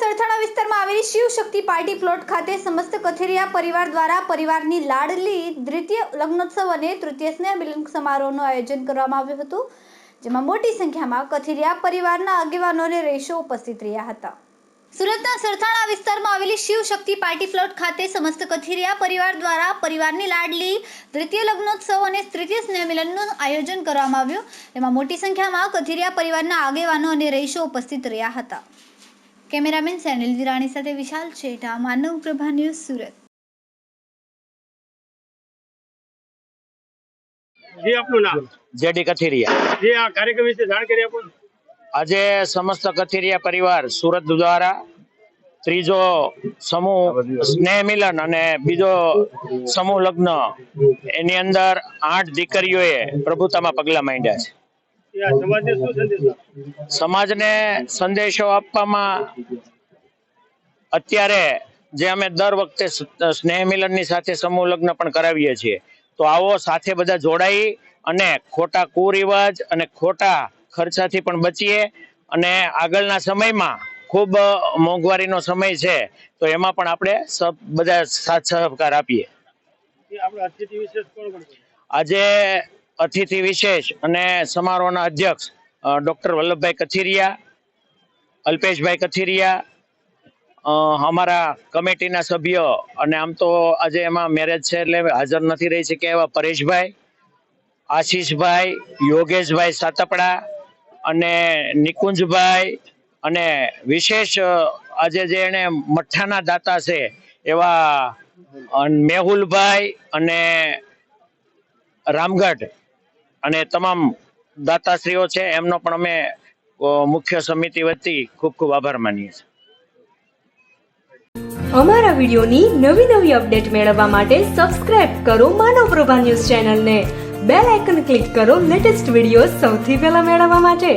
સરથાણા વિસ્તારમાં આવેલી શિવ શક્તિ party plot ખાતે સમસ્ત કથિરિયા પરિવાર દ્વારા પરિવારની લાડલી, દ્વિતીય લગ્નોત્સવ અને તૃતીય સ્નેહ મિલન સમારોહનું આયોજન કરવામાં આવ્યું હતું, જેમાં મોટી સંખ્યામાં કથિરિયા પરિવારના આગેવાનો અને રહીશો ઉપસ્થિત રહ્યા હતા. સુરતના સરથાણા વિસ્તારમાં આવેલી શિવ શક્તિ પાર્ટી પ્લોટ ખાતે સમસ્ત કથિરિયા પરિવાર દ્વારા પરિવારની લાડલી, દ્વિતીય લગ્નોત્સવ અને તૃતીય સ્નેહ મિલનનું આયોજન કરવામાં આવ્યું એમાં મોટી સંખ્યામાં કથિરિયા પરિવારના આગેવાનો અને રહીશો ઉપસ્થિત રહ્યા હતા. કેમેરામેન સેનિલ વિરાણી સાથે વિશાલ છેટા માનવ પ્રભા ન્યૂઝ સુરત. જી આપનું નામ? જેડી કથિરિયા. જી આ કાર્યક્રમ વિશે જાણ કરી આપો આજે સમસ્ત કથિરિયા પરિવાર સુરત દ્વારા ત્રીજો સમૂહ સ્નેહ મિલન અને બીજો સમૂહ લગ્ન એની અંદર આઠ દીકરીઓએ પ્રભુતામાં પગલા માંડ્યા છે. સમાજને સંદેશ આપવામાં અત્યારે જે અમે દર વખતે સ્નેહ મિલનની સાથે સમૂહ લગ્ન પણ કરાવીએ છીએ તો આવો સાથે બધા જોડાઈ અને ખોટા કુરિવાજ અને ખોટા ખર્ચાથી પણ બચીએ અને આગળના સમયમાં ખૂબ મોંઘવારીનો સમય છે તો એમાં પણ આપણે સબ બધા સાથ સહકાર આપીએ? આજે અતિથિ વિશેષ અને સમારોહના અધ્યક્ષ ડૉક્ટર વલ્લભભાઈ કથિરિયા, અલ્પેશભાઈ કથિરિયા અમારા કમિટીના સભ્ય અને આમ તો આજે એમાં મેરેજ છે એટલે હાજર નથી રહી શકે એવા પરેશભાઈ, આશીષભાઈ, યોગેશભાઈ સાતપડા અને નિકુંજભાઈ અને વિશેષ આજે જે એને મઠ્ઠાના દાતા છે એવા મેહુલભાઈ અને રામગઢ અને તમામ દાતાશ્રીઓ છે, એમનો પણ અમે મુખ્ય સમિતિ વતી ખૂબ ખૂબ આભાર માનીએ છીએ. અમારા વિડિયોની નવી નવી અપડેટ મેળવવા માટે સબસ્ક્રાઇબ કરો માનવ પ્રભા ન્યૂઝ ચેનલને. બેલ આઇકન ક્લિક કરો લેટેસ્ટ વીડિયો સૌથી પહેલા મેળવવા માટે.